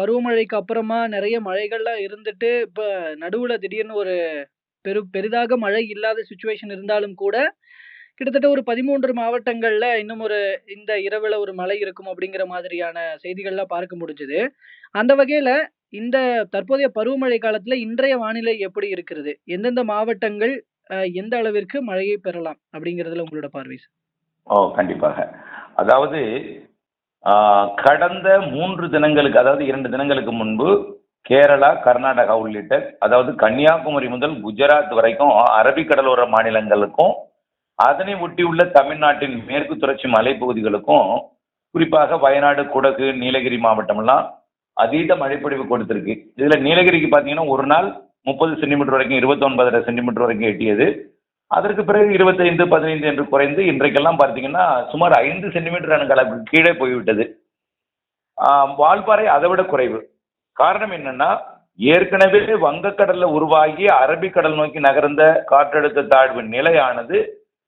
பருவமழைக்கு அப்புறமா நிறைய மழைகள்லாம் இருந்துட்டு இப்போ நடுவில் திடீர்னு ஒரு பெரு பெரிதாக மழை இல்லாத சுச்சுவேஷன் இருந்தாலும் கூட கிட்டத்தட்ட ஒரு பதிமூன்று மாவட்டங்களில் இன்னும் ஒரு இந்த இரவில் ஒரு மழை இருக்கும் அப்படிங்கிற மாதிரியான செய்திகள்லாம் பார்க்க முடிஞ்சுது. அந்த வகையில் இந்த தற்போதைய பருவமழை காலத்தில் இன்றைய வானிலை எப்படி இருக்கிறது? எந்தெந்த மாவட்டங்கள் எந்த அளவிற்கு மழையை பெறலாம் அப்படிங்கிறதுல உங்களோட பார்வை சார். ஓ கண்டிப்பாக. அதாவது கடந்த மூன்று தினங்களுக்கு அதாவது இரண்டு தினங்களுக்கு முன்பு கேரளா கர்நாடகா உள்ளிட்ட அதாவது கன்னியாகுமரி முதல் குஜராத் வரைக்கும் அரபிக்கடலோர மாநிலங்களுக்கும் அதனை ஒட்டியுள்ள தமிழ்நாட்டின் மேற்கு தொடர்ச்சி மலைப்பகுதிகளுக்கும் குறிப்பாக வயநாடு குடகு நீலகிரி மாவட்டம்லாம் அதீத மழைப்பொழிவு கொடுத்திருக்கு. இதுல நீலகிரிக்கு பார்த்தீங்கன்னா ஒரு நாள் முப்பது சென்டிமீட்டர் வரைக்கும் இருபத்தொன்பதரை சென்டிமீட்டர் வரைக்கும் எட்டியது. அதற்கு பிறகு இருபத்தைந்து பதினைந்து என்று குறைந்து இன்றைக்கெல்லாம் பார்த்தீங்கன்னா சுமார் ஐந்து சென்டிமீட்டர் அளவுக்கு கீழே போய்விட்டது. வால்பாறை அதை விட குறைவு. காரணம் என்னன்னா ஏற்கனவே வங்கக்கடல்ல உருவாகி அரபிக்கடல் நோக்கி நகர்ந்த காற்றழுத்த தாழ்வு நிலையானது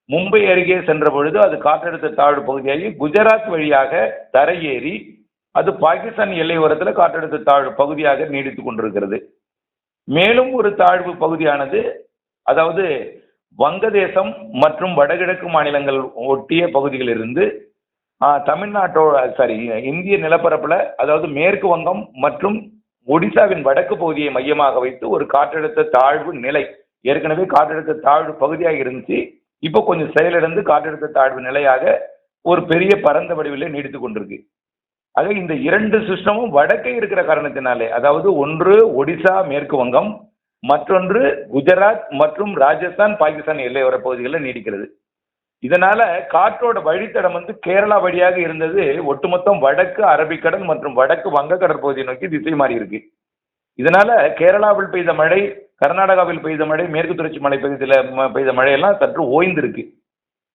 மும்பை அருகே சென்ற பொழுது அது காற்றழுத்த தாழ்வு பகுதியாகி குஜராத் வழியாக தரையேறி அது பாகிஸ்தான் எல்லை ஓரத்தில் காற்றழுத்த தாழ்வு பகுதியாக நீடித்துக் கொண்டிருக்கிறது. மேலும் ஒரு தாழ்வு பகுதியானது அதாவது வங்கதேசம் மற்றும் வடகிழக்கு மாநிலங்கள் ஒட்டிய பகுதிகளிலிருந்து இருந்து தமிழ்நாட்டோட சாரி இந்திய நிலப்பரப்புல அதாவது மேற்கு வங்கம் மற்றும் ஒடிசாவின் வடக்கு பகுதியை மையமாக வைத்து ஒரு காற்றழுத்த தாழ்வு நிலை ஏற்கனவே காற்றழுத்த தாழ்வு பகுதியாக இருந்துச்சு இப்போ கொஞ்சம் செயலிழந்து காற்றழுத்த தாழ்வு நிலையாக ஒரு பெரிய பரந்த வடிவில் நீடித்து கொண்டிருக்கு. ஆக இந்த இரண்டு சிஸ்டமும் வடக்கே இருக்கிற காரணத்தினாலே அதாவது ஒன்று ஒடிசா மேற்கு வங்கம் மற்றொன்று குஜராத் மற்றும் ராஜஸ்தான் பாகிஸ்தான் எல்லையோர பகுதிகளில் நீடிக்கிறது. இதனால காற்றோட வழித்தடம் வந்து கேரளா வழியாக இருந்தது. ஒட்டுமொத்தம் வடக்கு அரபிக்கடல் மற்றும் வடக்கு வங்கக்கடல் பகுதியை நோக்கி திசை மாறி இருக்கு. இதனால கேரளாவில் பெய்த மழை கர்நாடகாவில் பெய்த மழை மேற்கு தொடர்ச்சி மலை பகுதியில் ம- பெய்த மழையெல்லாம் சற்று ஓய்ந்திருக்கு.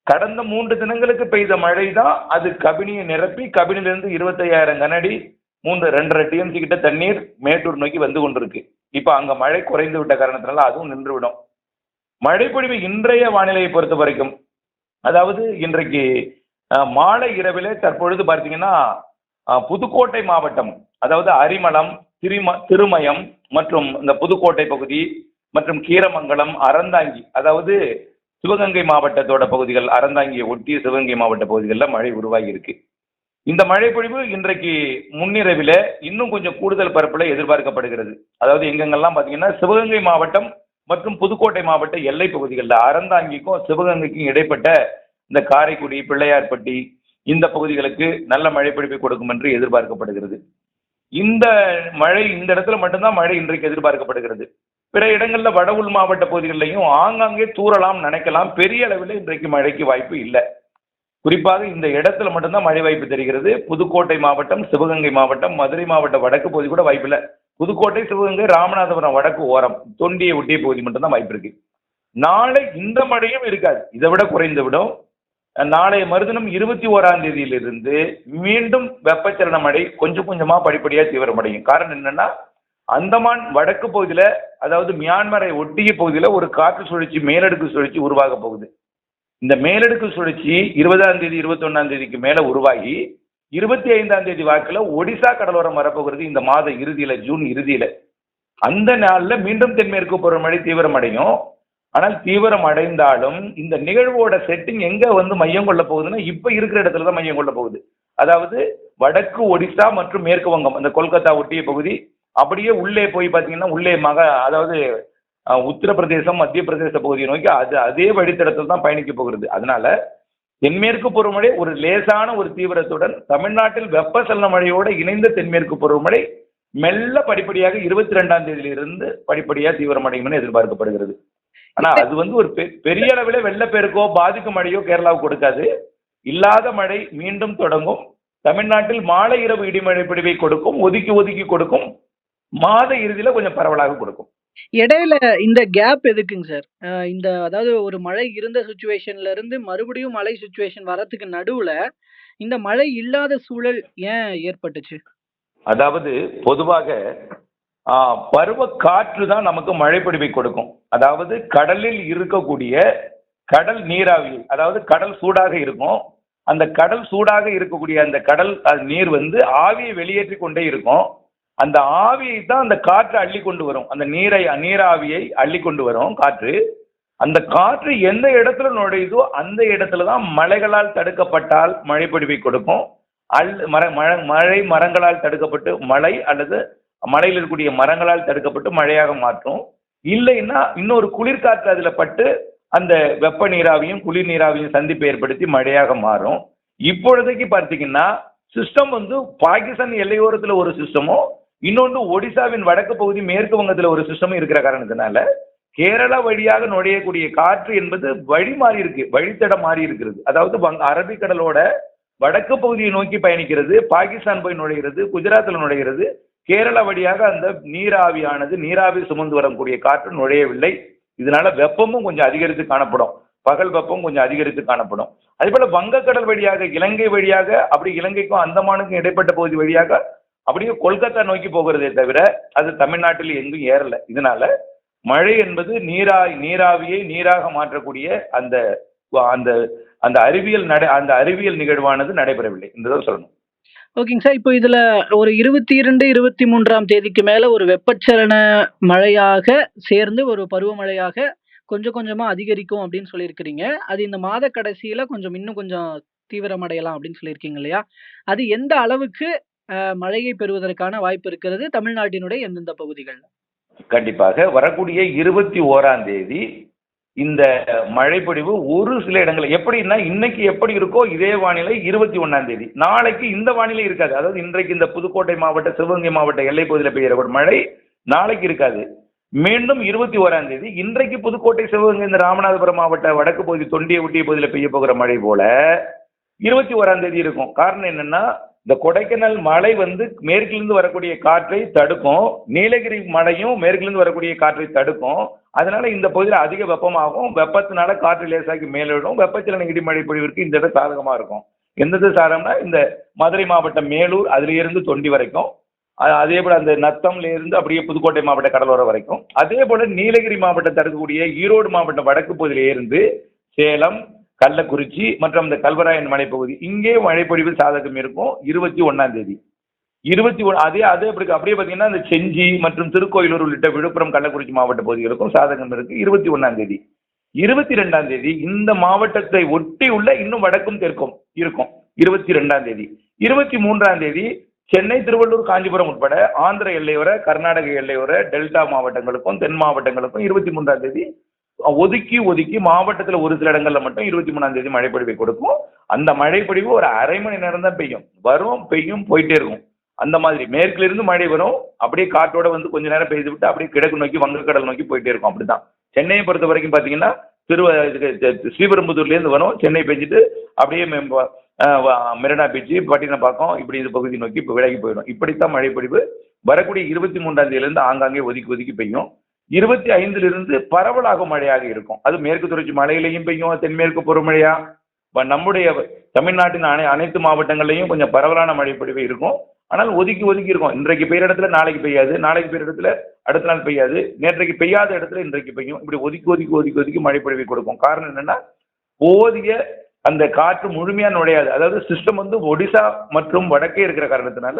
கடந்த மூன்று தினங்களுக்கு பெய்த மழை தான் அது கபினியை நிரப்பி கபினிலிருந்து இருபத்தையாயிரம் கனடி மூன்று ரெண்டரை டிஎம்சி கிட்ட தண்ணீர் மேட்டூர் நோக்கி வந்து கொண்டிருக்கு. இப்போ அங்க மழை குறைந்து விட்ட காரணத்தினால அதுவும் நின்றுவிடும். மழைப்பொழிவு இன்றைய வானிலையை பொறுத்த வரைக்கும் அதாவது இன்றைக்கு மாலை இரவிலே தற்பொழுது பார்த்தீங்கன்னா புதுக்கோட்டை மாவட்டம் அதாவது அரிமளம் திரும திருமயம் மற்றும் இந்த புதுக்கோட்டை பகுதி மற்றும் கீரமங்கலம் அறந்தாங்கி அதாவது சிவகங்கை மாவட்டத்தோட பகுதிகள் அறந்தாங்கியை ஒட்டிய சிவகங்கை மாவட்ட பகுதிகளில் மழை உருவாகி இருக்கு. இந்த மழைப்பொழிவு இன்றைக்கு முன்னிரவில் இன்னும் கொஞ்சம் கூடுதல் பரப்பில் எதிர்பார்க்கப்படுகிறது. அதாவது எங்கெங்கெல்லாம் பார்த்தீங்கன்னா சிவகங்கை மாவட்டம் மற்றும் புதுக்கோட்டை மாவட்ட எல்லை பகுதிகளில் அறந்தாங்கிக்கும் சிவகங்கைக்கும் இடைப்பட்ட இந்த காரைக்குடி பிள்ளையார்பட்டி இந்த பகுதிகளுக்கு நல்ல மழை பொழிவை கொடுக்கும் என்று எதிர்பார்க்கப்படுகிறது. இந்த மழை இந்த இடத்துல மட்டும்தான் மழை இன்றைக்கு எதிர்பார்க்கப்படுகிறது. பிற இடங்களில் வட உள் மாவட்ட பகுதிகளிலையும் ஆங்காங்கே தூறலாம் நினைக்கலாம் பெரிய அளவில் இன்றைக்கு மழைக்கு வாய்ப்பு இல்லை. குறிப்பாக இந்த இடத்துல மட்டும்தான் மழை வாய்ப்பு தெரிகிறது. புதுக்கோட்டை மாவட்டம் சிவகங்கை மாவட்டம் மதுரை மாவட்ட வடக்கு பகுதி கூட வாய்ப்பில்லை புதுக்கோட்டை சிவகங்கை ராமநாதபுரம் வடக்கு ஓரம் தொண்டியை ஒட்டிய பகுதி மட்டும்தான் வாய்ப்பு இருக்கு. நாளை இந்த மழையும் இருக்காது. இதை விட குறைந்து விடும். நாளைய மறுதினம் இருபத்தி ஓராம் தேதியிலிருந்து மீண்டும் வெப்பச்சலன மழை கொஞ்சம் கொஞ்சமா படிப்படியா தீவிரமடையும். காரணம் என்னன்னா அந்தமான் வடக்கு பகுதியில அதாவது மியான்மரை ஒட்டிய பகுதியில ஒரு காற்று சுழற்சி மேலடுக்கு சுழற்சி உருவாக போகுது. இந்த மேலடுக்கு சுழற்சி இருபதாம் தேதி இருபத்தொன்னாம் தேதிக்கு மேல உருவாகி இருபத்தி ஐந்தாம் தேதி வாக்குல ஒடிசா கடலோரம் வரப்போகிறது இந்த மாத இறுதியில ஜூன் இறுதியில. அந்த நாள்ல மீண்டும் தென்மேற்கு பருவமழை தீவிரமடையும் ஆனால் தீவிரம் அடைந்தாலும் இந்த நிகழ்வோட செட்டிங் எங்க வந்து மையம் கொள்ள போகுதுன்னா இப்ப இருக்கிற இடத்துல தான் மையம் கொள்ள போகுது. அதாவது வடக்கு ஒடிசா மற்றும் மேற்கு வங்கம் அந்த கொல்கத்தா ஒட்டிய பகுதி அப்படியே உள்ளே போய் பார்த்தீங்கன்னா உள்ளே மக அதாவது உத்தரப்பிரதேசம் மத்திய பிரதேச பகுதியை நோக்கி அது அதே வழித்தடத்தில் தான் பயணிக்க போகிறது. அதனால தென்மேற்கு பருவமழை ஒரு லேசான ஒரு தீவிரத்துடன் தமிழ்நாட்டில் வெப்பசலன மழையோடு இணைந்த தென்மேற்கு பருவமழை மெல்ல படிப்படியாக இருபத்தி ரெண்டாம் தேதியிலிருந்து படிப்படியாக தீவிரமடையும் எதிர்பார்க்கப்படுகிறது. ஆனா அது வந்து ஒரு பெ- பெரிய அளவில் வெள்ளப்பெருக்கோ பாதிக்கும் மழையோ கேரளாவுக்கு கொடுக்காது. இல்லாத மழை மீண்டும் தொடங்கும். தமிழ்நாட்டில் மாலை இரவு இடிமழை பிடிவை கொடுக்கும் ஒதுக்கி ஒதுக்கி கொடுக்கும். மாத இறுதியில கொஞ்சம் பரவலாக கொடுக்கும். இடையில இந்த கேப் எதுக்குங்க சார்? அ இந்த அதாவது ஒரு மழை இருந்த சிச்சுவேஷன்ல இருந்து மறுபடியும் மழை சிச்சுவேஷன் வரதுக்கு நடுவுல, இந்த மழை இல்லாத சூழல் ஏன் ஏற்பட்டுச்சு? அதாவது பொதுவாக ஆ, பருவ காற்று தான் நமக்கு மழைப்பொழிவை கொடுக்கும் அதாவது கடலில் இருக்கக்கூடிய கடல் நீராவி அதாவது கடல் சூடாக இருக்கும் அந்த கடல் சூடாக இருக்கக்கூடிய அந்த கடல் அது நீர் வந்து ஆவியை வெளியேற்றி கொண்டே இருக்கும் அந்த ஆவியை தான் அந்த காற்று அள்ளி கொண்டு வரும். அந்த நீரை நீராவியை அள்ளி கொண்டு வரும் காற்று. அந்த காற்று எந்த இடத்துல நுழையுதோ அந்த இடத்துல தான் மலைகளால் தடுக்கப்பட்டால் மழைப்பொழிவை கொடுக்கும். அல் மர மழை மழை மரங்களால் தடுக்கப்பட்டு மழை அல்லது மலையில் இருக்கக்கூடிய மரங்களால் தடுக்கப்பட்டு மழையாக மாற்றும். இல்லைன்னா இன்னொரு குளிர்காற்று அதில் பட்டு அந்த வெப்ப நீராவியும் குளிர் நீராவியும் சந்திப்பை ஏற்படுத்தி மழையாக மாறும். இப்பொழுதைக்கு பார்த்தீங்கன்னா சிஸ்டம் வந்து பாகிஸ்தான் எல்லையோரத்தில் ஒரு சிஸ்டமும் இன்னொன்று ஒடிசாவின் வடக்கு பகுதி மேற்கு வங்கத்தில் ஒரு சிஸ்டமும் இருக்கிற காரணத்தினால கேரளா வழியாக நுழையக்கூடிய காற்று என்பது வழி மாறி இருக்கு வழித்தடம் மாறி இருக்கிறது. அதாவது வங் அரபிக்கடலோட வடக்கு பகுதியை நோக்கி பயணிக்கிறது பாகிஸ்தான் போய் நுழைகிறது குஜராத்தில் நுழைகிறது. கேரளா வழியாக அந்த நீராவியானது நீராவி சுமந்து வரக்கூடிய காற்று நுழையவில்லை. இதனால வெப்பமும் கொஞ்சம் அதிகரித்து காணப்படும். பகல் வெப்பம் கொஞ்சம் அதிகரித்து காணப்படும். அதே போல வங்கக்கடல் வழியாக இலங்கை வழியாக அப்படி இலங்கைக்கும் அந்தமானுக்கும் இடைப்பட்ட பகுதி வழியாக அப்படியே கொல்கத்தா நோக்கி போகிறதே தவிர அது தமிழ்நாட்டில் எங்கும் ஏறல இதனால மழை என்பது நீரா நீராவியை நீராக மாற்றக்கூடிய அந்த அந்த அந்த அறிவியல் நடை அந்த அறிவியல் நிகழ்வானது நடைபெறவில்லை என்றுதான் சொல்லணும் ஓகேங்க சார். இப்போ இதுல ஒரு 22, 23ஆம் தேதிக்கு மேல ஒரு வெப்பச்சலன மழையாக சேர்ந்து ஒரு பருவமழையாக கொஞ்சம் கொஞ்சமா அதிகரிக்கும் அப்படின்னு சொல்லியிருக்கிறீங்க. அது இந்த மாத கடைசியில கொஞ்சம் இன்னும் கொஞ்சம் தீவிரமடையலாம் அப்படின்னு சொல்லியிருக்கீங்க இல்லையா? அது எந்த அளவுக்கு மழையை பெறுவதற்கான வாய்ப்பு இருக்கிறது? தமிழ்நாட்டினுடைய எந்தெந்த பகுதிகள் கண்டிப்பாக. வரக்கூடிய இருபத்தி ஓராம் தேதி இந்த மழைப்பொழிவு ஒரு சில இடங்களில் எப்படின்னா இன்னைக்கு எப்படி இருக்கோ இதே வானிலை இருபத்தி ஒன்றாம் தேதி. நாளைக்கு இந்த வானிலை இருக்காது. அதாவது இன்றைக்கு இந்த புதுக்கோட்டை மாவட்ட சிவகங்கை மாவட்ட எல்லை பகுதியில் பெய்கிற ஒரு மழை நாளைக்கு இருக்காது. மீண்டும் இருபத்தி ஓராம் தேதி இன்றைக்கு புதுக்கோட்டை சிவகங்கை இந்த ராமநாதபுரம் மாவட்ட வடக்கு பகுதி தொண்டியை ஒட்டிய பகுதியில் பெய்ய போகிற மழை போல இருபத்தி ஓராம் தேதி இருக்கும். காரணம் என்னன்னா இந்த கொடைக்கானல் மழை வந்து மேற்கிலிருந்து வரக்கூடிய காற்றை தடுக்கும். நீலகிரி மழையும் மேற்கிலிருந்து வரக்கூடிய காற்றை தடுக்கும். அதனால இந்த பகுதியில் அதிக வெப்பமாகும். வெப்பத்தினால காற்று லேசாக்கி மேலிடும். வெப்பச்சலன இடிமழை பொழிவிற்கு இந்த இடம் சாதகமாக இருக்கும். எந்தது சாதகம்னா இந்த மதுரை மாவட்டம் மேலூர் அதிலிருந்து தொண்டி வரைக்கும். அதே போல் அந்த நத்தம்லேருந்து அப்படியே புதுக்கோட்டை மாவட்ட கடலோரம் வரைக்கும். அதே போல் நீலகிரி மாவட்டம் தடுக்கக்கூடிய ஈரோடு மாவட்டம் வடக்கு பகுதியில இருந்து சேலம் கள்ளக்குறிச்சி மற்றும் இந்த கல்வராயன் மலைப்பகுதி. இங்கே மழைப்பொழிவு சாதகம் இருக்கும் இருபத்தி ஒன்னாம் தேதி. இருபத்தி ஒன் அதே அதே அப்படி அப்படியே பார்த்தீங்கன்னா இந்த செஞ்சி மற்றும் திருக்கோயிலூர் உள்ளிட்ட விழுப்புரம் கள்ளக்குறிச்சி மாவட்ட பகுதிகளுக்கும் சாதகம் இருக்கு இருபத்தி ஒன்னாம் தேதி. இருபத்தி ரெண்டாம் தேதி இந்த மாவட்டத்தை ஒட்டி உள்ள இன்னும் வடக்கும் தெற்கும் இருக்கும். இருபத்தி ரெண்டாம் தேதி. இருபத்தி மூன்றாம் தேதி சென்னை திருவள்ளூர் காஞ்சிபுரம் உட்பட ஆந்திர எல்லையோர கர்நாடக எல்லையோர டெல்டா மாவட்டங்களுக்கும் தென் மாவட்டங்களுக்கும் இருபத்தி மூன்றாம் தேதி ஒதுக்கி ஒதுக்கி மாவட்டத்தில் ஒரு சில இடங்களில் மட்டும் இருபத்தி மூணாம் தேதி மழைப்பொழிவை கொடுக்கும். அந்த மழைப்பொழிவு ஒரு அரை மணி நேரம் தான் பெய்யும். வரும் பெய்யும் போயிட்டே இருக்கும். அந்த மாதிரி மேற்கிலிருந்து மழை வரும். அப்படியே காற்றோட வந்து கொஞ்ச நேரம் பெய்து விட்டு அப்படியே கிழக்கு நோக்கி வங்கக்கடல் நோக்கி போயிட்டே இருக்கும். அப்படிதான். சென்னையை பொறுத்த வரைக்கும் பார்த்தீங்கன்னா திரு ஸ்ரீபெரும்புதூர்லேருந்து வரும். சென்னை பெஞ்சிட்டு அப்படியே மெரினா பீச்சு பட்டினப்பாக்கம் இப்படி இந்த பகுதி நோக்கி இப்போ விலகி போயிடும். இப்படித்தான் மழைப்பொழிவு வரக்கூடிய இருபத்தி மூன்றாம் தேதியிலேருந்து ஆங்காங்கே ஒதுக்கி ஒதுக்கி பெய்யும். இருபத்தி ஐந்திலிருந்து பரவலாக மழையாக இருக்கும். அது மேற்கு தொடர்ச்சி மலையிலையும் பெய்யும் தென்மேற்கு பருவமழையா? நம்முடைய தமிழ்நாட்டின் அனை அனைத்து மாவட்டங்கள்லையும் கொஞ்சம் பரவலான மழைப்பொழிவு இருக்கும். ஆனால் ஒதுக்கி ஒதுக்கி இருக்கும். இன்றைக்கு பெய்யுற இடத்துல நாளைக்கு பெய்யாது. நாளைக்கு பெய்யுற இடத்துல அடுத்த நாள் பெய்யாது. நேற்றைக்கு பெய்யாத இடத்துல இன்றைக்கு பெய்யும். இப்படி ஒதுக்கி ஒதுக்கி ஒதுக்கி ஒதுக்கி மழைப்பொழிவை கொடுக்கும். காரணம் என்னன்னா போதிய அந்த காற்று முழுமையாக நுழையாது. அதாவது சிஸ்டம் வந்து ஒடிசா மற்றும் வடக்கே இருக்கிற காரணத்தினால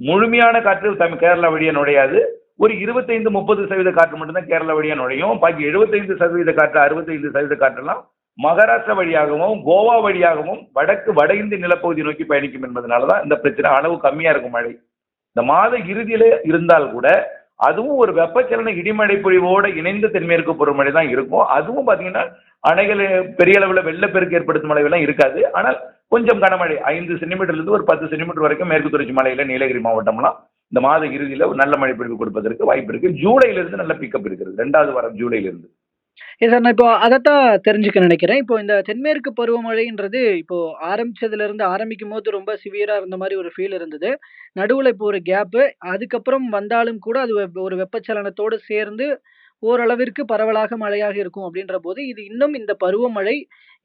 முழுமையான காற்று தமிழ் கேரளா வழியா நுழையாது. ஒரு இருபத்தைந்து முப்பது சதவீத காற்று மட்டும்தான் கேரளா வழியாக நுழையும். பாக்கி எழுபத்தைந்து சதவீத காற்று அறுபத்தைந்து சதவீத காற்றெல்லாம் மகாராஷ்டிரா வழியாகவும் கோவா வழியாகவும் வடக்கு வட இந்திய நிலப்பகுதி நோக்கி பயணிக்கும் என்பதனால தான் இந்த பிரச்சனை அளவு கம்மியாக இருக்கும் மழை. இந்த மாத இறுதியில் இருந்தால் கூட அதுவும் ஒரு வெப்பச்சலன இடிமழை பொழிவோடு இணைந்த தென்மேற்கு பருவமழை தான் இருக்கும். அதுவும் பார்த்தீங்கன்னா அணைகள் பெரிய அளவில் வெள்ளப்பெருக்கு ஏற்படுத்தும் அளவெல்லாம் இருக்காது. ஆனால் கொஞ்சம் கனமழை ஐந்து சென்டிமீட்டர்லேருந்து ஒரு பத்து சென்டிமீட்டர் வரைக்கும் மேற்கு தொடர்ச்சி மலையில் நீலகிரி மாவட்டம்லாம் இந்த மாத இறுதியில நல்ல மழை பொழிவு கொடுப்பதற்கு வாய்ப்பு இருக்கு. ஜூலைல இருந்து நல்ல பிக்கப் இருக்கிறது ரெண்டாவது வாரம் ஜூலைல இருந்து சார் நான் இப்போ அதைத்தான் தெரிஞ்சுக்க நினைக்கிறேன். இப்போ இந்த தென்மேற்கு பருவமழைன்றது இப்போ ஆரம்பிச்சதுல இருந்து ஆரம்பிக்கும் போது ரொம்ப சிவியரா இருந்த மாதிரி ஒரு ஃபீல் இருந்தது. நடுவுல இப்போ ஒரு கேப்பு அதுக்கப்புறம் வந்தாலும் கூட அது ஒரு வெப்பச்சலனத்தோடு சேர்ந்து ஓரளவிற்கு பரவலாக மழையாக இருக்கும் அப்படின்ற போது இது இன்னும் இந்த பருவமழை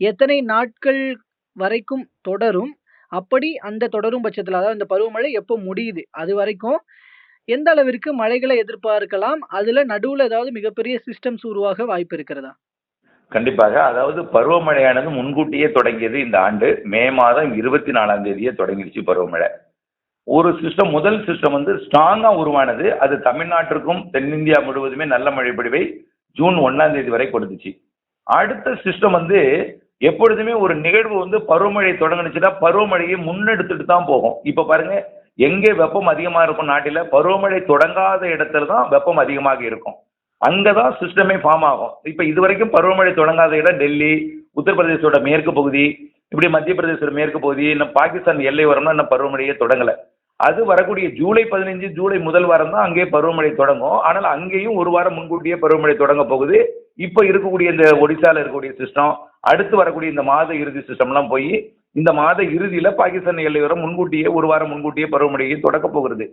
எத்தனை நாட்கள் வரைக்கும் தொடரும்? அப்படி அந்த தொடரும் பட்சத்தில் அதாவது இந்த பருவமழை எப்போ முடியுது? அது வரைக்கும் எந்த அளவிற்கு மழைகளை எதிர்பார்க்கலாம்? அதுல நடுவுல ஏதாவது மிகப்பெரிய சிஸ்டம்ஸ் உருவாக வாய்ப்பு இருக்கிறதா? கண்டிப்பாக. அதாவது பருவமழையானது முன்கூட்டியே தொடங்கியது இந்த ஆண்டு. மே மாதம் இருபத்தி நாலாம் தேதியே தொடங்கிடுச்சு பருவமழை. ஒரு சிஸ்டம் முதல் சிஸ்டம் வந்து ஸ்ட்ராங்காக உருவானது. அது தமிழ்நாட்டிற்கும் தென்னிந்தியா முழுவதுமே நல்ல மழை பொழிவை ஜூன் ஒன்றாம் தேதி வரை கொடுத்துச்சு. அடுத்த சிஸ்டம் வந்து எப்பொழுதுமே ஒரு நிகழ்வு வந்து பருவமழை தொடங்கினுச்சுன்னா பருவமழையை முன்னெடுத்துட்டு தான் போகும். இப்போ பாருங்க எங்கே வெப்பம் அதிகமாக இருக்கும் நாட்டில் பருவமழை தொடங்காத இடத்துல தான் வெப்பம் அதிகமாக இருக்கும். அங்கே தான் சிஸ்டமே ஃபார்ம் ஆகும். இப்போ இது வரைக்கும் பருவமழை தொடங்காத இடம் டெல்லி உத்தரப்பிரதேசோட மேற்கு பகுதி இப்படி மத்திய பிரதேசோட மேற்கு பகுதி இன்னும் பாகிஸ்தான் எல்லை வரம்னா இன்னும் பருவமழையே தொடங்கலை. அது வரக்கூடிய ஜூலை பதினஞ்சு ஜூலை முதல் வாரம் தான் அங்கே பருவமழை தொடங்கும். ஆனால் அங்கேயும் ஒரு வாரம் முன்கூட்டியே பருவமழை தொடங்க போகுது. இப்போ இருக்கக்கூடிய இந்த ஒடிசாவில் இருக்கக்கூடிய சிஸ்டம் அடுத்து வரக்கூடிய இந்த மாத இறுதி சிஸ்டம்லாம் போய் இந்த மாத இறுதியில் பாகிஸ்தான் எல்லை வர முன்கூட்டியே ஒரு வாரம் முன்கூட்டியே பருவமழையை தொடக்க போகிறது.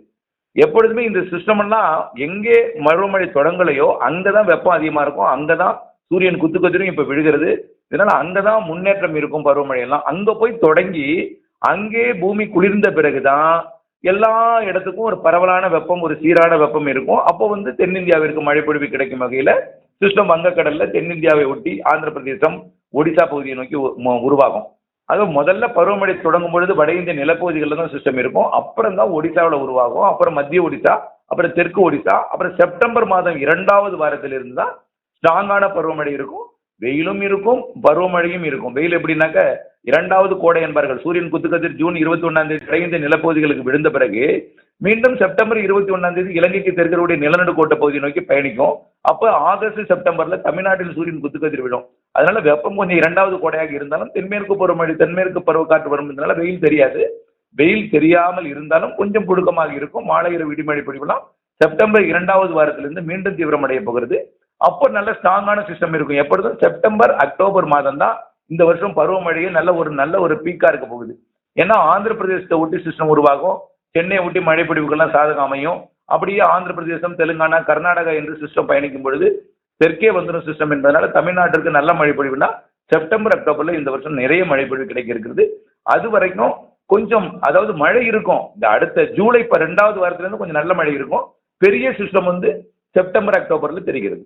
எப்பொழுதுமே இந்த சிஸ்டம் எல்லாம் எங்கே பருவமழை தொடங்கலையோ அங்கே தான் வெப்பம் அதிகமாக இருக்கும். அங்கே தான் சூரியன் குத்து கதிரும் இப்போ விழுகிறது. அங்கே தான் முன்னேற்றம் இருக்கும் பருவமழையெல்லாம் அங்கே போய் தொடங்கி அங்கே பூமி குளிர்ந்த பிறகுதான் எல்லா இடத்துக்கும் ஒரு பரவலான வெப்பம் ஒரு சீரான வெப்பம் இருக்கும். அப்போ வந்து தென்னிந்தியாவிற்கு மழைப்பொழிவு கிடைக்கும் வகையில் சிஸ்டம் வங்கக்கடலில் தென்னிந்தியாவை ஒட்டி ஆந்திர பிரதேசம் ஒடிசா பகுதியை நோக்கி உ- உருவாகும். அது முதல்ல பருவமழை தொடங்கும் பொழுது வட இந்திய நிலப்பகுதிகளில் தான் சிஸ்டம் இருக்கும். அப்புறம் தான் ஒடிசாவில் உருவாகும். அப்புறம் மத்திய ஒடிசா அப்புறம் தெற்கு ஒடிசா அப்புறம் செப்டம்பர் மாதம் இரண்டாவது வாரத்திலிருந்து தான் ஸ்ட்ராங்கான பருவமழை இருக்கும். வெயிலும் இருக்கும் பருவமழையும் இருக்கும். வெயில் எப்படின்னாக்க இரண்டாவது கோடை என்பார்கள். சூரியன் குத்துக்கதிர் ஜூன் இருபத்தி ஒன்னாம் தேதி வரை நிலப்பகுதிகளுக்கு விழுந்த பிறகு மீண்டும் செப்டம்பர் இருபத்தி ஒன்னாம் தேதி இலங்கைக்கு தெற்கருடைய நிலநடுக்கோட்டை பகுதியை நோக்கி பயணிக்கும். அப்போ ஆகஸ்ட் செப்டம்பர்ல தமிழ்நாட்டில் சூரியன் குத்துக்கதிர் விடும் அதனால வெப்பம் கொஞ்சம் இரண்டாவது கோடையாக இருந்தாலும் தென்மேற்கு பருவமழை தென்மேற்கு பருவக்காற்று வரும் இதனால வெயில் தெரியாது. வெயில் தெரியாமல் இருந்தாலும் கொஞ்சம் புழுக்கமாக இருக்கும். மாலை இரவு இடிமழை பொழிவுலாம். செப்டம்பர் இரண்டாவது வாரத்திலிருந்து மீண்டும் தீவிரமடைய போகிறது. அப்போ நல்ல ஸ்ட்ராங்கான சிஸ்டம் இருக்கும். எப்பொழுதும் செப்டம்பர் அக்டோபர் மாதம் தான் இந்த வருஷம் பருவமழையே நல்ல ஒரு நல்ல ஒரு பீக்கா இருக்க போகுது. ஏன்னா ஆந்திர பிரதேசத்தை ஒட்டி சிஸ்டம் உருவாகும். சென்னையை ஒட்டி மழை பொழிவுகள்லாம் சாதகம் அமையும். அப்படியே ஆந்திர பிரதேசம் தெலுங்கானா கர்நாடகா என்று சிஸ்டம் பயணிக்கும் பொழுது தெற்கே வந்துடும் சிஸ்டம் என்பதனால தமிழ்நாட்டிற்கு நல்ல மழை பொழிவுனா செப்டம்பர் அக்டோபர்ல இந்த வருஷம் நிறைய மழை பொழிவு கிடைக்க இருக்கிறது அது வரைக்கும் கொஞ்சம் அதாவது மழை இருக்கும். இந்த அடுத்த ஜூலை இப்போ ரெண்டாவது வாரத்துல இருந்து கொஞ்சம் நல்ல மழை இருக்கும். பெரிய சிஸ்டம் வந்து செப்டம்பர் அக்டோபர்ல தெரிகிறது.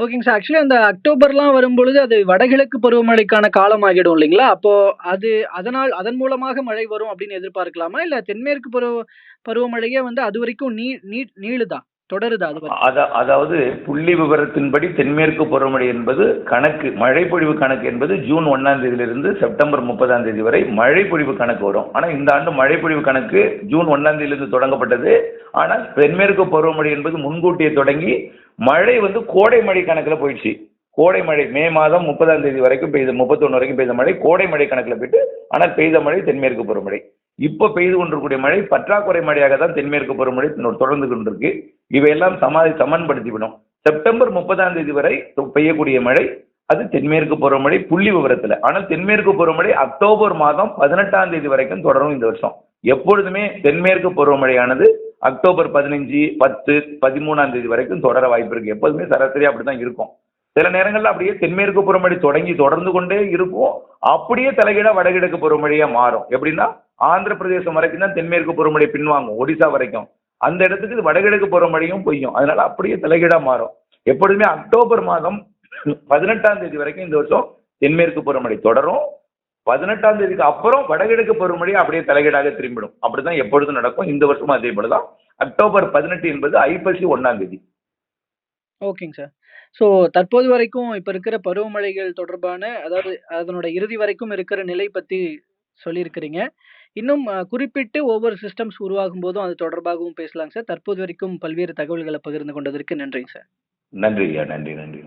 ஓகேங்க சார் ஆக்சுவலி அந்த அக்டோபர்லாம் வரும்பொழுது அது வடகிழக்கு பருவமழைக்கான காலம் ஆகிடும் இல்லைங்களா? அப்போ அது அதனால் அதன் மூலமாக மழை வரும் அப்படின்னு எதிர்பார்க்கலாமா? இல்ல தென்மேற்கு பருவ பருவமழையே வந்து அது வரைக்கும் நீ நீ நீளுதா? தொடருதா அது அதாவது புள்ளி விவரத்தின்படி தென்மேற்கு பருவமழை என்பது கணக்கு மழைப்பொழிவு கணக்கு என்பது ஜூன் ஒன்னாம் தேதியிலிருந்து செப்டம்பர் முப்பதாம் தேதி வரை மழைப்பொழிவு கணக்கு வரும். ஆனால் இந்த ஆண்டு மழைப்பொழிவு கணக்கு ஜூன் ஒன்னாம் தேதியிலிருந்து தொடங்கப்பட்டது. ஆனால் தென்மேற்கு பருவமழை என்பது முன்கூட்டியே தொடங்கி மழை வந்து கோடை மழை கணக்கில் போயிடுச்சு. கோடை மழை மே மாதம் முப்பதாம் தேதி வரைக்கும் பெய்த முப்பத்தொன்று வரைக்கும் பெய்த மழை கோடை மழை கணக்கில் போயிட்டு ஆனால் பெய்த மழை தென்மேற்கு பருவமழை இப்போ பெய்து கொண்டிருக்கூடிய மழை பற்றாக்குறை மழையாக தான் தென்மேற்கு பருவமழை தொடர்ந்து கொண்டிருக்கு. இவையெல்லாம் சமாதி சமன்படுத்திவிடும். செப்டம்பர் முப்பதாம் தேதி வரை பெய்யக்கூடிய மழை அது தென்மேற்கு பருவமழை புள்ளி விவரத்தில். ஆனால் தென்மேற்கு பருவமழை அக்டோபர் மாதம் பதினெட்டாம் தேதி வரைக்கும் தொடரும் இந்த வருஷம். எப்பொழுதுமே தென்மேற்கு பருவமழையானது அக்டோபர் பதினஞ்சு பத்து பதிமூணாம் தேதி வரைக்கும் தொடர வாய்ப்பு இருக்கு. எப்போதுமே சராசரியா அப்படிதான் இருக்கும். சில நேரங்களில் அப்படியே தென்மேற்கு பருவமழை தொடங்கி தொடர்ந்து கொண்டே இருக்கும் அப்படியே தலைகீழாக வடகிழக்கு பருவமழையா மாறும். எப்படின்னா ஆந்திர பிரதேசம் வரைக்கும் தான் தென்மேற்கு புறமழை பின்வாங்கும் ஒடிசா வரைக்கும். அந்த இடத்துக்கு இது வடகிழக்கு பருவமழையும் பொய்யும். அதனால அப்படியே தலைகீழாக மாறும். எப்பொழுதுமே அக்டோபர் மாதம் பதினெட்டாம் தேதி வரைக்கும் இந்த வருஷம் தென்மேற்கு பருவமழை தொடரும். பதினெட்டாம் தேதிக்கு அப்புறம் வடகிழக்கு பருவமழை அப்படியே தலைகீழாக திரும்பிடும். அப்படிதான் எப்பொழுதும் நடக்கும். இந்த வருஷமும் அதே போலதான். அக்டோபர் பதினெட்டு என்பது ஐப்பசி ஒன்னாம் தேதி. ஓகேங்க சார். ஸோ தற்போது வரைக்கும் இப்போ இருக்கிற பருவமழைகள் தொடர்பான அதாவது அதனோட இறுதி வரைக்கும் இருக்கிற நிலை பற்றி சொல்லியிருக்கிறீங்க. இன்னும் குறிப்பிட்டு ஒவ்வொரு சிஸ்டம்ஸ் உருவாகும் போதும் அது தொடர்பாகவும் பேசலாங்க சார். தற்போது வரைக்கும் பல்வேறு தகவல்களை பகிர்ந்து கொண்டதற்கு நன்றிங்க சார். நன்றி நன்றி நன்றி.